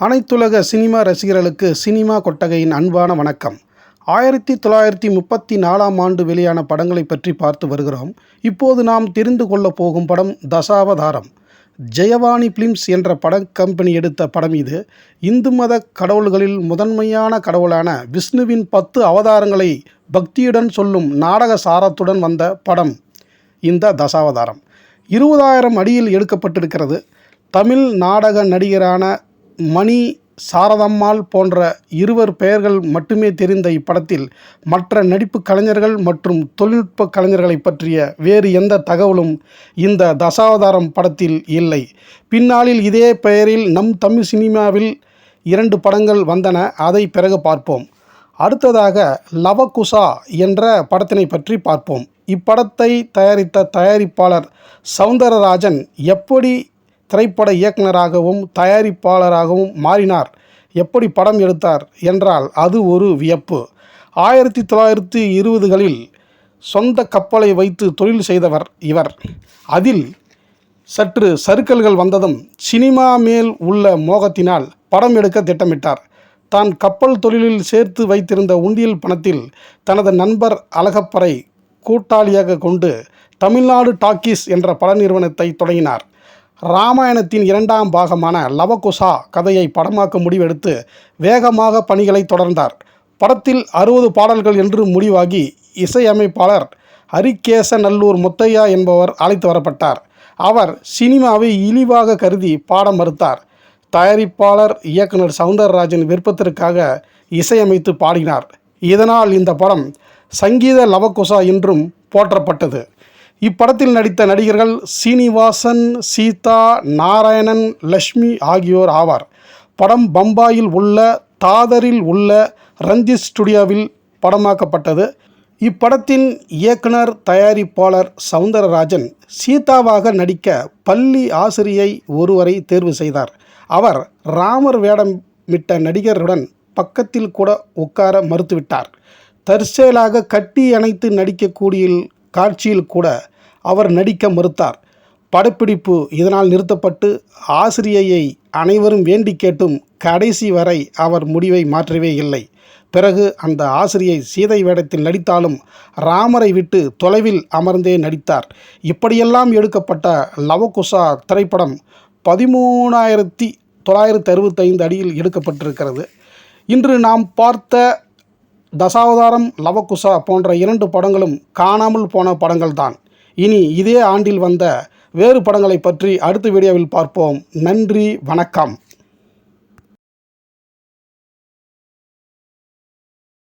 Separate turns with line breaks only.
அனைத்துலக சினிமா ரசிகர்களுக்கு சினிமா கொட்டகையின் அன்பான வணக்கம். ஆயிரத்தி தொள்ளாயிரத்தி முப்பத்தி நாலாம் ஆண்டு வெளியான படங்களை பற்றி பார்த்து வருகிறோம். இப்போது நாம் தெரிந்து கொள்ளப் போகும் படம் தசாவதாரம். ஜெயவாணி பிலிம்ஸ் என்ற பட கம்பெனி எடுத்த படம் இது. இந்து மத கடவுள்களில் முதன்மையான கடவுளான விஷ்ணுவின் பத்து அவதாரங்களை பக்தியுடன் சொல்லும் நாடக சாரத்துடன் வந்த படம் இந்த தசாவதாரம். இருபதாயிரம் அடியில் எடுக்கப்பட்டிருக்கிறது. தமிழ் நாடக நடிகரான மணி சாரதம்மாள் போன்ற இருவர் பெயர்கள் மட்டுமே தெரிந்த இப்படத்தில் மற்ற நடிப்பு கலைஞர்கள் மற்றும் தொழில்நுட்ப கலைஞர்களை பற்றிய வேறு எந்த தகவலும் இந்த தசாவதாரம் படத்தில் இல்லை. பின்னாளில் இதே பெயரில் நம் தமிழ் சினிமாவில் இரண்டு படங்கள் வந்தன அதை பிறகு பார்ப்போம். அடுத்ததாக லவகுசா என்ற படத்தினை பற்றி பார்ப்போம். இப்படத்தை தயாரித்த தயாரிப்பாளர் சவுந்தரராஜன் எப்படி திரைப்பட இயக்குனராகவும் தயாரிப்பாளராகவும் மாறினார். எப்படி படம் எடுத்தார் என்றால் அது ஒரு வியப்பு. ஆயிரத்தி தொள்ளாயிரத்தி இருபதுகளில் சொந்த கப்பலை வைத்து தொழில் செய்தவர் இவர். அதில் சற்று சறுக்கல்கள் வந்ததும் சினிமா மேல் உள்ள மோகத்தினால் படம் எடுக்க திட்டமிட்டார். தான் கப்பல் தொழிலில் சேர்த்து வைத்திருந்த உண்டியல் பணத்தில் தனது நண்பர் அழகப்பரை கூட்டாளியாக கொண்டு தமிழ்நாடு டாக்கீஸ் என்ற பட நிறுவனத்தை தொடங்கினார். ராமாயணத்தின் இரண்டாம் பாகமான லவகுசா கதையை படமாக்க முடிவெடுத்து வேகமாக பணிகளை தொடர்ந்தார். படத்தில் அறுபது பாடல்கள் என்று முடிவாகி இசையமைப்பாளர் ஹரிகேசநல்லூர் முத்தையா என்பவர் அழைத்து வரப்பட்டார். அவர் சினிமாவை இழிவாக கருதி பாட மறுத்தார். தயாரிப்பாளர் இயக்குனர் சவுந்தரராஜன் விருப்பத்திற்காக இசையமைத்து பாடினார். இதனால் இந்த படம் சங்கீத லவகுசா என்றும் போற்றப்பட்டது. இப்படத்தில் நடித்த நடிகர்கள் சீனிவாசன் சீதா நாராயணன் லக்ஷ்மி ஆகியோர் ஆவார். படம் பம்பாயில் உள்ள தாதரில் உள்ள ரஞ்சித் ஸ்டுடியோவில் படமாக்கப்பட்டது. இப்படத்தின் இயக்குனர் தயாரிப்பாளர் சவுந்தரராஜன் சீதாவாக நடிக்க பள்ளி ஆசிரியை ஒருவரை தேர்வு செய்தார். அவர் ராமர் வேடமிட்ட நடிகருடன் பக்கத்தில் கூட உட்கார மறுத்துவிட்டார். தற்செயலாக கட்டி அணைத்து நடிக்கக்கூடிய காட்சியில் கூட அவர் நடிக்க மறுத்தார். படப்பிடிப்பு இதனால் நிறுத்தப்பட்டு ஆசிரியையை அனைவரும் வேண்டி கேட்டும் கடைசி வரை அவர் முடிவை மாற்றவே இல்லை. பிறகு அந்த ஆசிரியை சீதை வேடத்தில் நடித்தாலும் ராமரை விட்டு தொலைவில் அமர்ந்தே நடித்தார். இப்படியெல்லாம் எடுக்கப்பட்ட லவகுசா திரைப்படம் பதிமூணாயிரத்தி தொள்ளாயிரத்தி அறுபத்தைந்து அடியில் எடுக்கப்பட்டிருக்கிறது. இன்று நாம் பார்த்த தசாவதாரம் லவகுசா போன்ற இரண்டு படங்களும் காணாமல் போன படங்கள்தான். இனி இதே ஆண்டில் வந்த வேறு படங்களை பற்றி அடுத்த வீடியோவில் பார்ப்போம். நன்றி வணக்கம்.